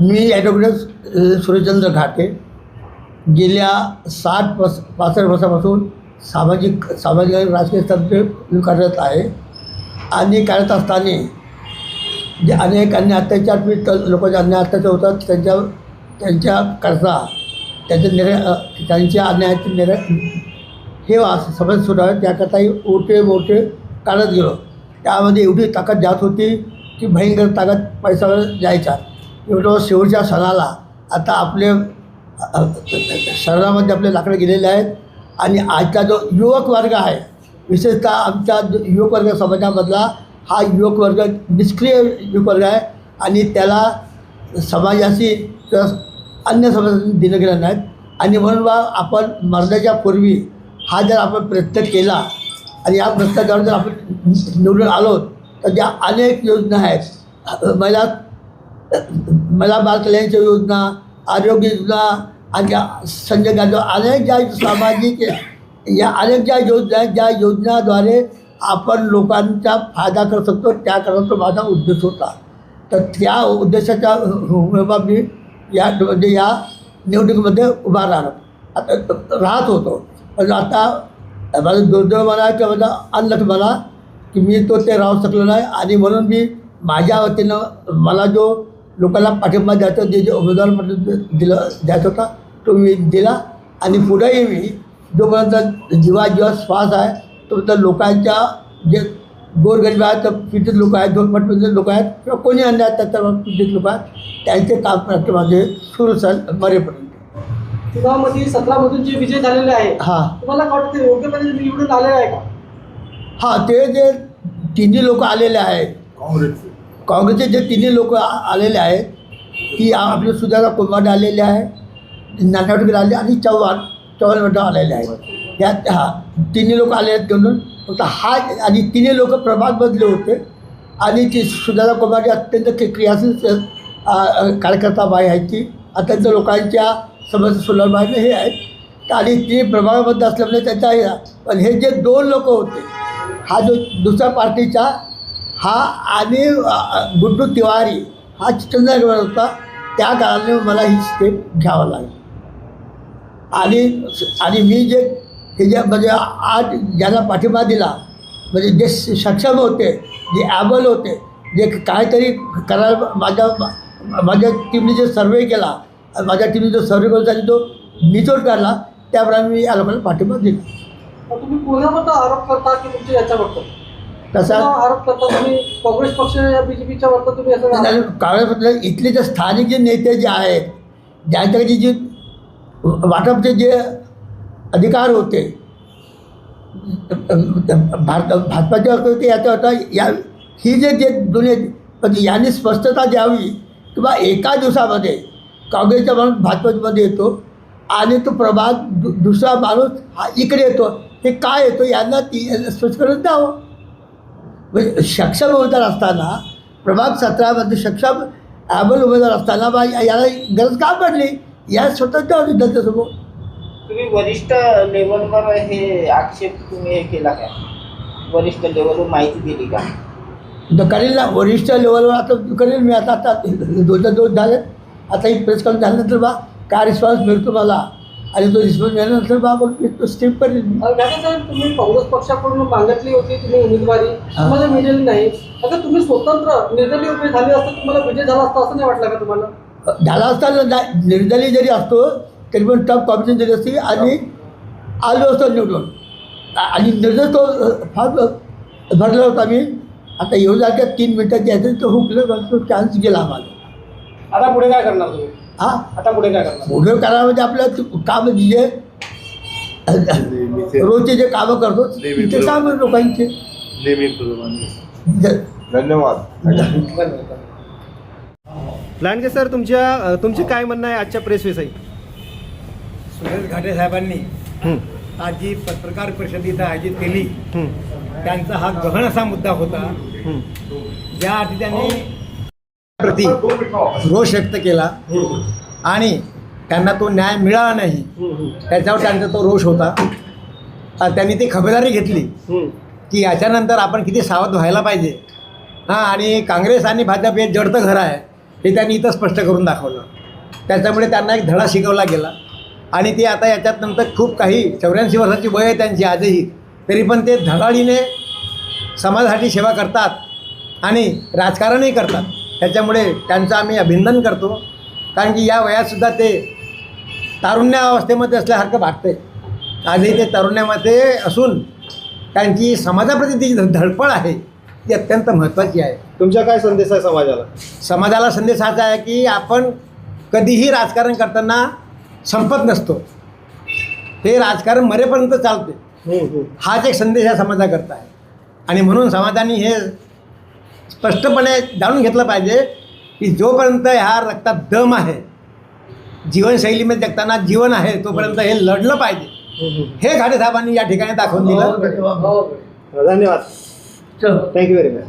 मी advocate Suryachandra घाटे गेल्या साठ वर्ष पासष्ट वर्षापासून सामाजिक सामाजिक आणि राजकीय स्तरावर कार्यरत आहे. आणि कार्यरत असताना जे अनेक अन्य अत्याचार पीडित लोकांचे अन्य अत्याचार होतात त्यांच्या त्यांच्याकरता त्यांचे निर त्यांच्या अन्यायाचे निर हे समज सुरू आहे त्याकरताही ओटे मोठे काढत गेलो. त्यामध्ये एवढी ताकद जात होती की भयंकर ताकद पैशावर जायचा एवढं शेवटच्या सणाला आता आपले शहरामध्ये आपले लाकडं गेलेले आहेत आणि आजचा जो युवक वर्ग आहे विशेषतः आमच्या जो युवक वर्ग समाजामधला हा युवक वर्ग निष्क्रिय युवक वर्ग आहे आणि त्याला समाजाशी किंवा अन्य समाजाशी दिलं गेलं नाहीत. आणि म्हणून बा आपण मरण्याच्या पूर्वी हा जर आपण प्रयत्न केला आणि या प्रयत्नाद्वारे जर आपण निवडून आलो तर ज्या अनेक योजना आहेत महिला मला बाल कल्याणच्या योजना आरोग्य योजना आणि ज्या संजय गांधी अनेक ज्या सामाजिक या अनेक ज्या योजना ज्या योजनाद्वारे आपण लोकांचा फायदा करू शकतो त्या करण्याचा माझा उद्देश होता. तर त्या उद्देशाच्या बाब मी या म्हणजे या निवडणुकीमध्ये उभा राहणार. आता राहत होतो. पण आता माझं दुर्दैव म्हणा किंवा माझा अनलट म्हणा की मी तो ते राहू शकलो नाही. आणि म्हणून मी माझ्या वतीनं मला जो लोकांना पाठिंबा द्यायचा जे जे उमेदवार म्हणून दिलं द्यायचा होता तो मी दिला. आणि पुढेही मी जोपर्यंत जीवा जीवा श्वास आहे तोपर्यंत लोकांच्या जे गोरगरीब आहेत तर पीडित लोक आहेत झोपडपंथी लोक आहेत किंवा कोणी अन्य आहेत त्याच्यावर पीडित लोक आहेत त्यांचे काम करण्याचे माझे सुरू असेल मरेपर्यंत. चुनावमध्ये सतरामधून जे विजय झालेले आहे हां. तुम्हाला काय वाटतं योग्य निवडून आलेले आहे का? हां ते जे तिन्ही लोक आलेले आहेत काँग्रेसचे जे तिन्ही लोक आलेले आहेत की आपले सुधारा कोंभाडे आलेले आहे नानावटकर आले आणि चव्हाण चव्हाण मॅडम आलेले आहेत. या हा तिन्ही लोक आले आहेत म्हणून फक्त हा आणि तिन्ही लोक प्रभागमधले होते आणि ती सुधारा कोंभाडे अत्यंत क्रियाशील कार्यकर्ता बाई आहेत ती. अत्यंत लोकांच्या समस्या सुलभ हे आहेत. आणि ती प्रभागामध्ये असल्यामुळे त्याच्या पण हे जे दोन लोक होते हा जो दुसऱ्या पार्टीचा हा आणि गुड्डू तिवारी हा चित्रनगर होता. त्या कारणाने मला ही स्टेप घ्यावं लागली. आणि आणि मी जे हे जे म्हणजे आज ज्यांना पाठिंबा दिला म्हणजे जे सक्षम होते जे ॲबल होते जे काहीतरी करायला माझ्या माझ्या टीमने जे सर्वे केला माझ्या टीमने जो सर्वे करून त्याने जो निचोड काढला त्याप्रमाणे मी याला मला पाठिंबा दिला. तुम्ही कोणाबद्दल आरोप करता की तुमच्या याच्याबद्दल. आरोप करता तुम्ही काँग्रेस पक्ष या बीजेपीच्या वरती तुम्ही असं आणि कागदपत्र इथले जे स्थानिक जे नेते जे आहेत ज्यांच्याकडे जी वाटपचे जे अधिकार होते भारत भाजपाचे होते याचा होता या ही जे जे दोन्ही पण यांनी स्पष्टता द्यावी किंवा एका दिवसामध्ये काँग्रेसचा माणूस भाजपमध्ये येतो आणि तो प्रभाग दु दुसरा माणूस हा इकडे येतो हे काय येतो यांना ती स्पष्ट करून द्यावं. म्हणजे सक्षम उमेदवार असताना प्रभाग सतरामध्ये सक्षम ॲबल उमेदवार असताना बा याला गरज का पडली? या स्वतंत्र जनतेसमोर तुम्ही वरिष्ठ लेवलवर हे आक्षेप तुम्ही हे केला का वरिष्ठ लेवलवर माहिती दिली का? करेल ना वरिष्ठ लेवलवर आता करेल मी आता आता दोनच्या दोन झाले. आता ही प्रेस कॉन्फरन्स झाल्यानंतर बा काय रिस्पॉन्स मिळतो मला? आणि तो रिस्पॉन्स मिळाल्यानंतर बा मग मी तो स्टेप करेल मी. घाटे साहेब तुम्ही काँग्रेस पक्षाकडून मागितली होती तुम्ही उमेदवारी. तुम्हाला मिळाली नाही. आता तुम्ही स्वतंत्र निर्दलीय उभे झाले असता तुम्हाला विजय झाला असता असं नाही वाटलं का तुम्हाला? झाला असताना ना- निर्दलीय जरी असतो तरी पण टफ कॉम्पिटिशन जरी असते आणि आलो असतो निवडून. आणि निर्णय तो फार भरला होता मी आता येऊ जात्या तीन मिनटात यायचं तो हुकलं तो चान्स गेला आम्हाला. आता पुढे काय करणार तुम्ही? हा? आता पुढे काय करणार? पुढे करामध्ये आपलं काम जे रोजचे जे कामं करतो ते काम लोकांचे. धन्यवाद. लांडगे सर तुमच्या तुमचे काय म्हणणं आहे आजच्या प्रेसविषयी सुरेश घाटे साहेबांनी हं, आज जी पत्रकार परिषद इथं आयोजित केली. हं, त्यांचा हा गहन असा मुद्दा होता. हं. ज्या अर्थी त्यांनी प्रति रोष व्यक्त केला. आणि त्यांना तो न्याय मिळाला नाही त्याच्यावर त्यांचा तो रोष होता. त्यांनी ती खबरदारी घेतली. की याच्यानंतर आपण किती सावध व्हायला पाहिजे. हां आणि काँग्रेस आणि भाजप हे जडतं घर आहे हे त्यांनी इथं स्पष्ट करून दाखवलं. त्याच्यामुळे त्यांना एक धडा शिकवला गेला. आणि ते आता याच्यात नंतर खूप काही चौऱ्याऐंशी वर्षाची वय आहे त्यांची आजही तरी पण ते धडाडीने समाजासाठी सेवा करतात आणि राजकारणही करतात. त्याच्यामुळे त्यांचं आम्ही अभिनंदन करतो. कारण की या वयातसुद्धा ते तारुण्यावस्थेमध्ये असल्यासारखं वाटतंय. आजही ते तारुण्यामध्ये असून त्यांची समाजाप्रती ती धडपड आहे ती अत्यंत महत्त्वाची आहे. तुमचा काय संदेश आहे समाजाला? समाजाला संदेश हाच आहे की आपण कधीही राजकारण करताना संपत नसतो. हे राजकारण मरेपर्यंत चालते हम्म, हम्म. हाच एक संदेश या समाजाकरता आहे. आणि म्हणून समाजाने हे स्पष्टपणे जाणून घेतलं पाहिजे की जोपर्यंत ह्या रक्तात दम आहे जीवनशैलीमध्ये जगताना जीवन आहे तोपर्यंत हे लढलं पाहिजे. हे घाटे साहेबांनी या ठिकाणी दाखवून दिलं. हो, हो. धन्यवाद. चल. Thank you very much